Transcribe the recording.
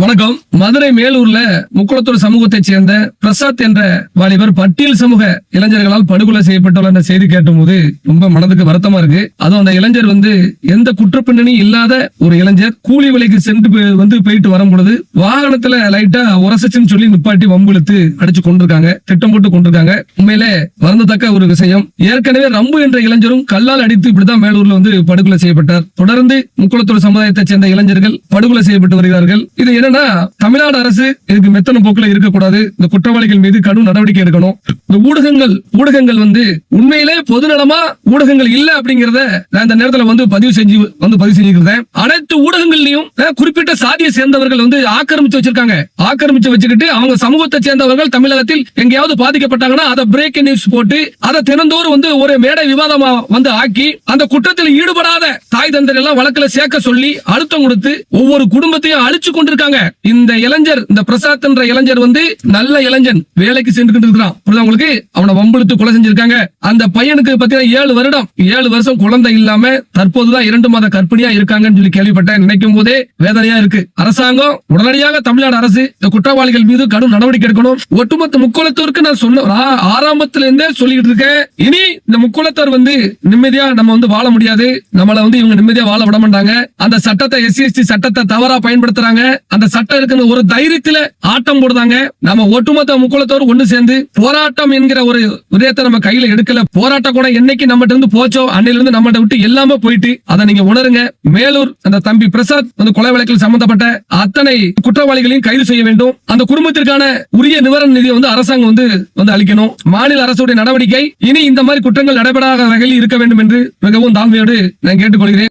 வணக்கம். மதுரை மேலூர்ல முக்குளத்தூர் சமூகத்தைச் சேர்ந்த பிரசாத் என்ற வாலிபர் பட்டியல் சமூக இளைஞர்களால் படுகொலை செய்யப்பட்டுள்ள அந்த செய்தி கேட்டபோது ரொம்ப மனதுக்கு வருத்தமா இருக்கு. அதுவும் அந்த இளைஞர் வந்து எந்த குற்றப்பின்னணி இல்லாத ஒரு இளைஞர் கூலி விலைக்கு சென்று வந்து போயிட்டு வரும் பொழுது வாகனத்துல லைட்டா உரசச்சுன்னு சொல்லி நிப்பாட்டி வம்புழுத்து அடிச்சு கொண்டிருக்காங்க திட்டம் போட்டு கொண்டிருக்காங்க உண்மையிலே வருந்தத்தக்க ஒரு விஷயம். ஏற்கனவே ரம்பு என்ற இளைஞரும் கல்லால் அடித்து இப்படிதான் மேலூர்ல வந்து படுகொலை செய்யப்பட்டார். தொடர்ந்து முக்குளத்தூர் சமுதாயத்தைச் சேர்ந்த இளைஞர்கள் படுகொலை செய்யப்பட்டு வருகிறார்கள். இது என்னன்னா தமிழ்நாடு அரசு இதுக்கு மெத்தன போக்குல இருக்கக்கூடாது. இந்த குற்றவாளிகள் மீது கடும் நடவடிக்கை எடுக்கணும். இந்த ஊடகங்கள் ஊடகங்கள் வந்து உண்மையிலே பொதுநலமா ஊடகங்கள் இல்ல அப்படிங்கறத நான் இந்த நேரத்துல வந்து பதிவு செஞ்சு வந்து பதிவு செஞ்சுக்கிறேன். அனைத்து ஊடகங்கள்லயும் குறிப்பிட்ட சாதியை சேர்ந்தவர்கள் வந்து ஆக்கிரமிச்சு வச்சிருக்காங்க. ஆக்கிரமிச்சு வச்சுக்கிட்டு அவங்க சமூகத்தை சேர்ந்தவர்கள் தமிழகத்தில் எங்கேயாவது பாதிக்கப்பட்டாங்கன்னா அதை பிரேக் நியூஸ் போட்டு அதை தினந்தோறும் வந்து ஒரு மேடை விவாதமா வந்து ஆக்கி அந்த குற்றத்தில் ஈடுபடாத தாய் தந்தர் எல்லாம் வழக்குல சேர்க்க சொல்லி அழுத்தம் கொடுத்து ஒவ்வொரு குடும்பத்தையும் அழிச்சு கொண்டிருக்காங்க இந்த இளைஞர் இந்த பிரசாத் என்ற இளைஞர் வந்து நல்ல இளைஞன் வேலைக்கு சென்று இருக்கிறான். புரியுதா உங்களுக்கு? அவனை வம்பிழுத்து கொலை செஞ்சிருக்காங்க. அந்த பையனுக்கு பாத்தீங்கன்னா ஏழு வருடம். ஏழு வருஷம் குழந்தை இல்லாம தற்போதுதான் இரண்டு மாத கற்பிணியா இருக்காங்கன்னு சொல்லி கேள்விப்பட்டேன். நினைக்கும் போதே வேதனையா இருக்கு. அரசாங்கம் உடனடியாக தமிழ்நாடு அரசு இந்த குற்றவாளிகள் மீது கடும் நடவடிக்கை எடுக்கணும். ஒட்டுமொத்த முக்கோலத்தோருக்கு நான் சொன்ன ஆரம்பத்துல இருந்தே சொல்லிட்டு இருக்கேன். இனி இந்த முக்கோலத்தோர் வந்து நிம்மதியா நம்ம வந்து வாழ முடியாது. நம்மள வந்து இவங்க நிம்மதியா வாழ விட மாட்டாங்க. அந்த சட்டத்தை எஸ்சி எஸ்டி சட்டத்தை தவறா பயன்படுத்துறாங்க. அந்த சட்டம் இருக்குன்னு ஒரு தைரியத்துல ஆட்டம் போடுதாங்க. நம்ம ஒட்டுமொத்த முக்குளத்தோர் ஒண்ணு சேர்ந்து போராட்டம் என்கிற ஒரு விடயத்தை நம்ம கையில எடுக்கல. போராட்டம் கூட என்னைக்கு நம்மகிட்ட இருந்து போச்சோ அன்னையில இருந்து நம்மகிட்ட விட்டு எல்லாமே போயிட்டு அதை நீங்க உணருங்க. மேலூர் அந்த தம்பி பிரசாத் அந்த கொலை வழக்கில் சம்பந்தப்பட்ட அத்தனை குற்றவாளிகளையும் கைது செய்ய வேண்டும். அந்த குடும்பத்திற்கான உரிய நிவாரண நிதியை வந்து அரசாங்கம் வந்து வந்து அளிக்கணும். மாநில அரசுடைய நடவடிக்கை இனி இந்த மாதிரி குற்றங்கள் நடைபெறாத வகையில் இருக்க வேண்டும் என்று மிகவும் தாழ்மையோடு நான் கேட்டுக்கொள்கிறேன்.